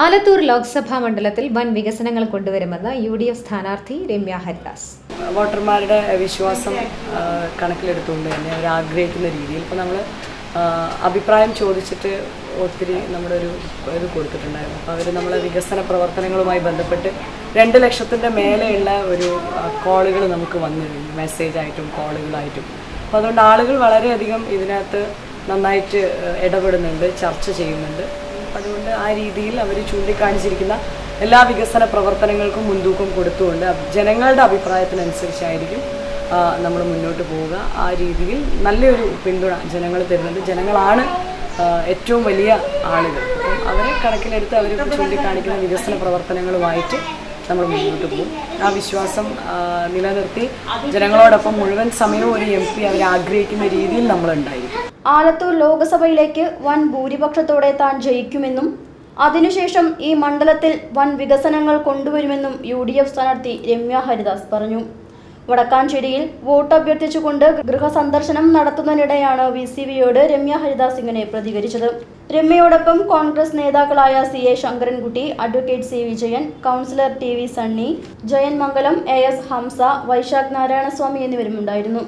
ആലത്തൂർ ലോക്സഭാ മണ്ഡലത്തിൽ വൻ വികസനങ്ങൾ കൊണ്ടുവരുമെന്ന് യു ഡി എഫ് സ്ഥാനാർത്ഥി രമ്യ ഹരിദാസ്. വോട്ടർമാരുടെ വിശ്വാസം കണക്കിലെടുത്തുകൊണ്ട് തന്നെ അവർ ആഗ്രഹിക്കുന്ന രീതിയിൽ ഇപ്പോൾ നമ്മൾ അഭിപ്രായം ചോദിച്ചിട്ട് ഒത്തിരി നമ്മുടെ ഒരു ഇത് കൊടുത്തിട്ടുണ്ടായിരുന്നു. അപ്പോൾ അവർ നമ്മളെ വികസന പ്രവർത്തനങ്ങളുമായി ബന്ധപ്പെട്ട് രണ്ട് ലക്ഷത്തിന്റെ മേലെയുള്ള ഒരു കോളുകൾ നമുക്ക് വന്നു കഴിഞ്ഞു. മെസ്സേജായിട്ടും കോളുകളായിട്ടും. അപ്പോൾ അതുകൊണ്ട് ആളുകൾ വളരെയധികം ഇതിനകത്ത് നന്നായിട്ട് ഇടപെടുന്നുണ്ട് ചർച്ച ചെയ്യുന്നുണ്ട്. അതുകൊണ്ട് ആ രീതിയിൽ അവർ ചൂണ്ടിക്കാണിച്ചിരിക്കുന്ന എല്ലാ വികസന പ്രവർത്തനങ്ങൾക്കും മുൻതൂക്കം കൊടുത്തുകൊണ്ട് ജനങ്ങളുടെ അഭിപ്രായത്തിനനുസരിച്ചായിരിക്കും നമ്മൾ മുന്നോട്ട് പോവുക. ആ രീതിയിൽ നല്ലൊരു പിന്തുണ ജനങ്ങൾ തരുന്നുണ്ട്. ജനങ്ങളാണ് ഏറ്റവും വലിയ ആളുകൾ. അവരെ കണക്കിലെടുത്ത് അവർ ചൂണ്ടിക്കാണിക്കുന്ന വികസന പ്രവർത്തനങ്ങളുമായിട്ട് നമ്മൾ മുന്നോട്ട് പോകും. ആ വിശ്വാസം നിലനിർത്തി ജനങ്ങളോടൊപ്പം മുഴുവൻ സമയവും ഒരു എം പി അവരെ ആഗ്രഹിക്കുന്ന രീതിയിൽ നമ്മളുണ്ടായിരിക്കും ആലത്തൂർ ലോക്സഭയിലേക്ക് വൻ ഭൂരിപക്ഷത്തോടെ താൻ ജയിക്കുമെന്നും അതിനുശേഷം ഈ മണ്ഡലത്തിൽ വൻ വികസനങ്ങൾ കൊണ്ടുവരുമെന്നും യു ഡി എഫ് സ്ഥാനാർത്ഥി രമ്യ ഹരിദാസ് പറഞ്ഞു. വടക്കാഞ്ചേരിയിൽ വോട്ട് അഭ്യർത്ഥിച്ചുകൊണ്ട് ഗൃഹസന്ദർശനം നടത്തുന്നതിനിടെയാണ് വി സി വിയോട് രമ്യ ഹരിദാസ് ഇങ്ങനെ പ്രതികരിച്ചത്. രമ്യയോടൊപ്പം കോൺഗ്രസ് നേതാക്കളായ C A Sankarankutty advocate C Vijayan councillor T V Sunny Jayan Mangalam A S Hamsa Vaishakh Narayanaswamy എന്നിവരും ഉണ്ടായിരുന്നു